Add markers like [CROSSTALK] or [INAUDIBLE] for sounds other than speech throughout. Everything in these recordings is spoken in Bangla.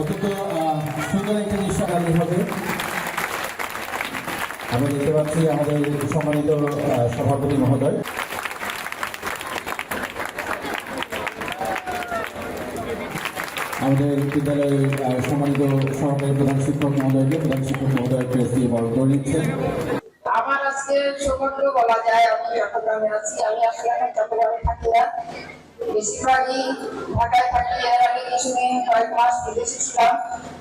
অত্যন্ত সুন্দর একটি দৃশ্য আগামী হবে। আমরা দেখতে পাচ্ছি আমাদের সম্মানিত সভাপতি মহোদয়। আমাদের বিদ্যালয়ের সম্মানিত সহকারী প্রধান শিক্ষক মহোদয়কে, প্রধান শিক্ষক মহোদয় প্রেস দিয়ে বড় করে নিচ্ছেন। আমার আজকে সৌভাগ্য বলা যায়, আমি চট্টগ্রামে আছি। আমি আসলে চট্টগ্রামে থাকি না বেশিরভাগই ঢাকায় থাকি এর আগে কিছুদিন কয়েক মাস বিদেশে ছিলাম তো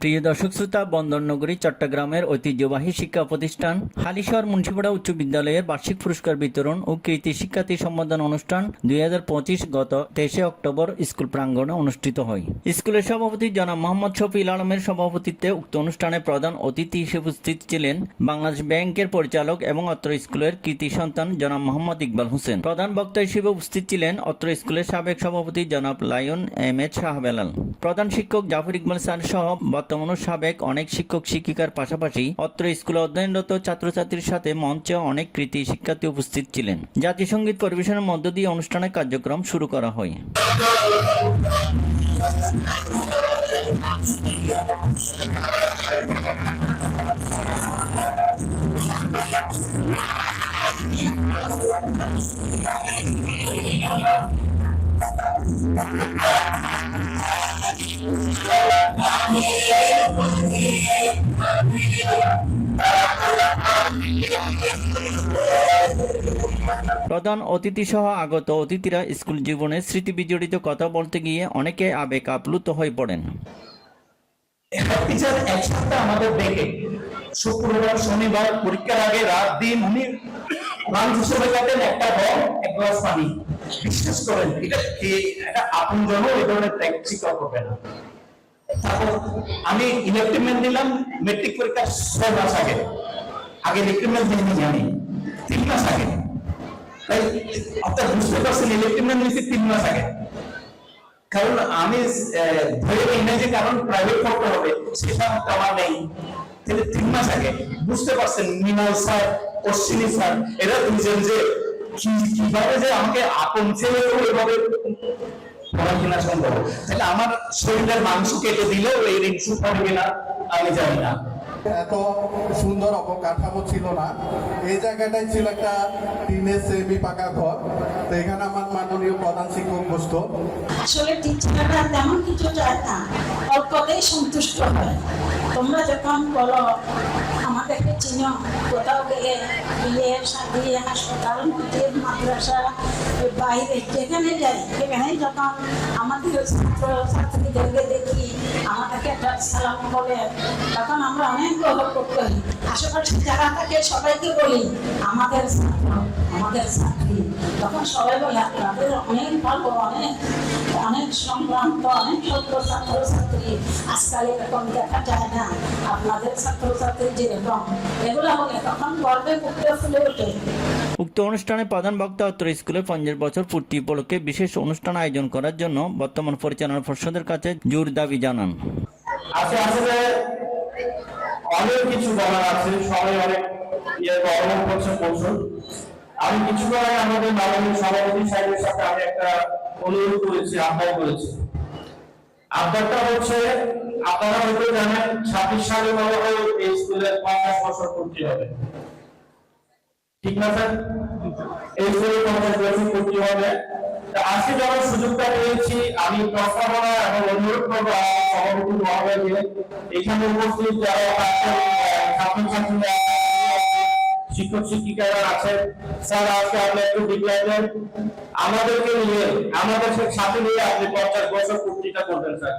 প্রিয় দর্শক শ্রোতা, বন্দরনগরী, চট্টগ্রামের ঐতিহ্যবাহী শিক্ষা প্রতিষ্ঠান, হালিশহর মুন্সিপাড়া উচ্চ বিদ্যালয়ের বার্ষিক পুরস্কার বিতরণ ও কৃতি শিক্ষার্থী সম্বোধন অনুষ্ঠান দুই হাজার পঁচিশ গত তেইশে অক্টোবর স্কুল প্রাঙ্গণে অনুষ্ঠিত হয়। স্কুলের সভাপতি জনাব মোহাম্মদ শফিল আলমের সভাপতিত্বে উক্ত অনুষ্ঠানে প্রধান অতিথি হিসেবে উপস্থিত ছিলেন বাংলাদেশ ব্যাংকের পরিচালক এবং অত্র স্কুলের কৃতি সন্তান জনাব মোহাম্মদ ইকবাল হোসেন। প্রধান বক্তা হিসেবে উপস্থিত ছিলেন অত্র স্কুলের সাবেক সভাপতি জনাব লায়ন এম এচ শাহবেলাল। প্রধান শিক্ষক জাফর ইকবাল স্যার সহ বর্তমান সাবেক অনেক শিক্ষক শিক্ষিকার পাশাপাশি অত্র স্কুলে অধ্যয়নরত ছাত্রছাত্রীর সাথে মঞ্চে অনেক কৃতি শিক্ষার্থী উপস্থিত ছিলেন। জাতীয় সংগীত পরিবেশনের মধ্য দিয়ে অনুষ্ঠানের কার্যক্রম শুরু করা হয়। প্রধান অতিথি সহ আগত অতিথিরা স্কুল জীবনের স্মৃতি বিজড়িত কথা বলতে গিয়ে অনেকে আবেগ আপ্লুত হয়ে পড়েন। আমাদের দেখে শুক্রবার, শনিবার, পরীক্ষার আগে রাত দিন উনি [COUGHS] হিসেবে একটা ফল এক গ্লাস পানি। বিশ্বাস করেন এটা কি একটা আপন জন এই ধরনের স্বীকার করবে না তারপর আমি ইলেকট্রিকম্যান দিলাম মেট্রিক পরীক্ষার ছয় মাস আগে। আগে ইলেকট্রিকম্যান দিইনি জানি তিন মাস আগে। তাই আপনার বুঝতে পারছেন ইলেকট্রিকম্যান নিয়েছি তিন মাস আগে। কারণ আমি ধরে নিই না যে কারণ প্রাইভেট করতে হবে সেটা আমার নেই। তাহলে তিন মাস আগে, বুঝতে পারছেন, মিনাল স্যার, অশ্বিনী স্যার, এরা বুঝছেন যে কীভাবে যে আমাকে আপন ছেলে এভাবে পড়াশোনা সম্ভব? তাহলে আমার শরীরের মাংস কেটে দিলেও এই ঋণ সুখ না, আমি জানি না। এত সুন্দর অবকাঠামো ছিল না। এই জায়গাটাই ছিল একটা টিনের সেমি পাকা ঘর। তো এখানে আমার মাননীয় প্রধান শিক্ষক বসতো। আসলে টিচাররা তেমন কিছু চায় না, অল্পতেই সন্তুষ্ট হয়। তোমরা যখন বলো, আমাদেরকে চিনো, কোথাও গেলে বিয়ে, শাদি, হাসপাতাল মসজিদ মাদ্রাসা, বাইরে, যেখানে যাই, সেখানে যখন আমাদের ছাত্র ছাত্রীদেরকে দেখি, আমাদেরকে একটা সালাম বলে, তখন আমরা অনেক গর্ব করতে হই আশেপাশে যারা থাকে, সবাইকে বলি, আমাদের ছাত্র, আমাদের ছাত্রী। তখন সবাই বলে আপনাদের অনেক ভালো অনেক অনেক সম্ভ্রান্ত অনেক সত্য ছাত্র ছাত্রী আজকাল এরকম দেখা যায় না। আপনাদের ছাত্র ছাত্রী যেরকম। এগুলো বলে তখন গর্বে বুকটা ফুলে ওঠে। উক্ত অনুষ্ঠানে প্রধান বক্তা অত্র স্কুলের পঞ্চাশ বছর পূর্তি উপলক্ষে বিশেষ অনুষ্ঠান আয়োজন করার জন্য বর্তমান পরিচালনা পর্ষদের কাছে জোর দাবি জানান। আছে আসলে অনেক কিছু বলার আছে। সবাই অনেক ইয়ে করছে প্রচুর আমি কিছু আগে আমাদের মাননীয় সভাপতি সাহেবের সাথে আমি একটা অনুরোধ করেছি, আহ্বান করেছি। আবদারটা হচ্ছে, আপনারা হয়তো জানেন, ছাব্বিশ সালে মনে হয় এই স্কুলের পঞ্চাশ বছর পূর্তি হবে। ঠিক না স্যার? এই স্কুলের পঞ্চাশ বছর পূর্তি হবে। আজকে যখন সুযোগটা পেয়েছি, আমি প্রস্তাবনা এবং অনুরোধ করব সভাপতি মহোদয়কে। এখানে উপস্থিত যারা আছেন ছাত্রছাত্রীরা শিক্ষক, শিক্ষিকারা আছেন। স্যার, আজকে আপনি একটু ডিক্লেয়ার আমাদেরকে নিয়ে, আমাদের সাথে নিয়ে আপনি পঞ্চাশ বছর পূর্তিটা করবেন, স্যার।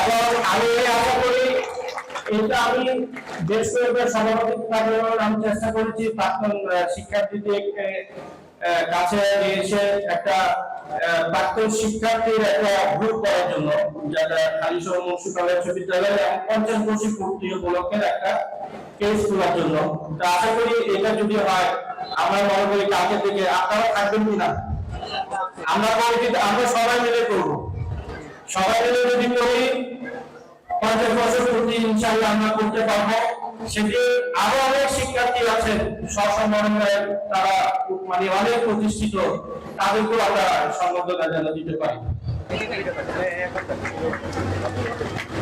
এবং আমি আশা করি, এটা আমি দেশ সভাপতি আমি চেষ্টা করেছি, প্রাক্তন শিক্ষার্থীদের কাছে একটা প্রাক্তন শিক্ষার্থীর একটা গ্রুপ করার জন্য যারা বিদ্যালয় এবং পূর্তি উপলক্ষে একটা কেস তোলার জন্য। তা আশা করি এটা যদি হয়, আমরা মনে করি কালকে থেকে আপনারা থাকবেন কিনা? আমরা করি কিন্তু আমরা সবাই মিলে করব। সবাই মিলে যদি করি, পঞ্চাশ বছর প্রতি আমরা করতে পারব। সেটি আরও অনেক আছেন সসম্মানে তারা মানে অনেক প্রতিষ্ঠিত তাদেরকেও আমরা সম্বর্ধনা জানা দিতে পারি কারণ কারণ শর্মা তার পরীক্ষা হওয়ার কারণে তাদের পুরস্কার হচ্ছে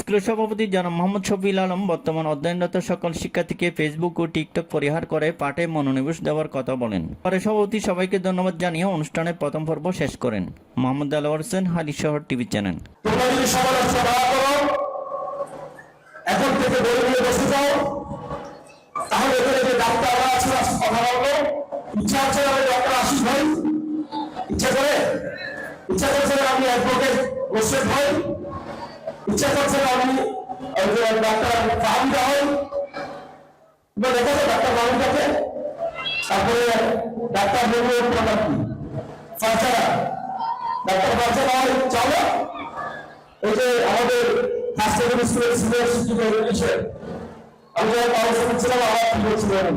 স্কুলের সভাপতি জনাব মোহাম্মদ শফিল আলম বর্তমান অধ্যয়নরত সকল শিক্ষার্থীকে ফেসবুক ও টিকটক পরিহার করে পাঠে মনোনিবেশ দেওয়ার কথা বলেন। পরে সভাপতি সবাইকে ধন্যবাদ জানিয়ে অনুষ্ঠানের প্রথম পর্ব শেষ করেন। মোহাম্মদ আলোয়ার হোসেন হালি শহর টিভি চ্যানেল। তোমরা যদি সমালোচনা করো এখন থেকে বসে যাও। তাহলে এখানে যে ডাক্তাররা আছে ইচ্ছা আছে আমি ডক্টর আশিস ভাই? ইচ্ছা করে? ইচ্ছা করছে না আমি অ্যাডভোকেট রশিদ ভাই? ইচ্ছা করছে না আমি ডাক্তার ফাহামিদা হই বা দেখা যায় ডাক্তার ফাহামিদাকে তারপরে ডাক্তার প্রকার কি? ফাঁচারা ডাক্তার ফাঁচারা হয় চলো। এই যে আমাদের ফার্স্ট সেকেন্ড স্কুলের সিনিয়র শিক্ষক রয়েছে আমি যখন পড়াশোনা ছিলাম, আমার কি বলছিলেন?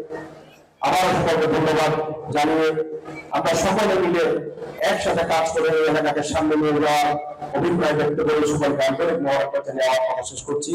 আবার সকলকে ধন্যবাদ জানিয়ে আমরা সকলে মিলে একসাথে কাজ করে এই এলাকাকে সামনে নিয়ে যাওয়ার অভিপ্রায় ব্যক্ত করে সকলকে আন্তরিক মহারাজ নেওয়ার কথা শেষ করছি।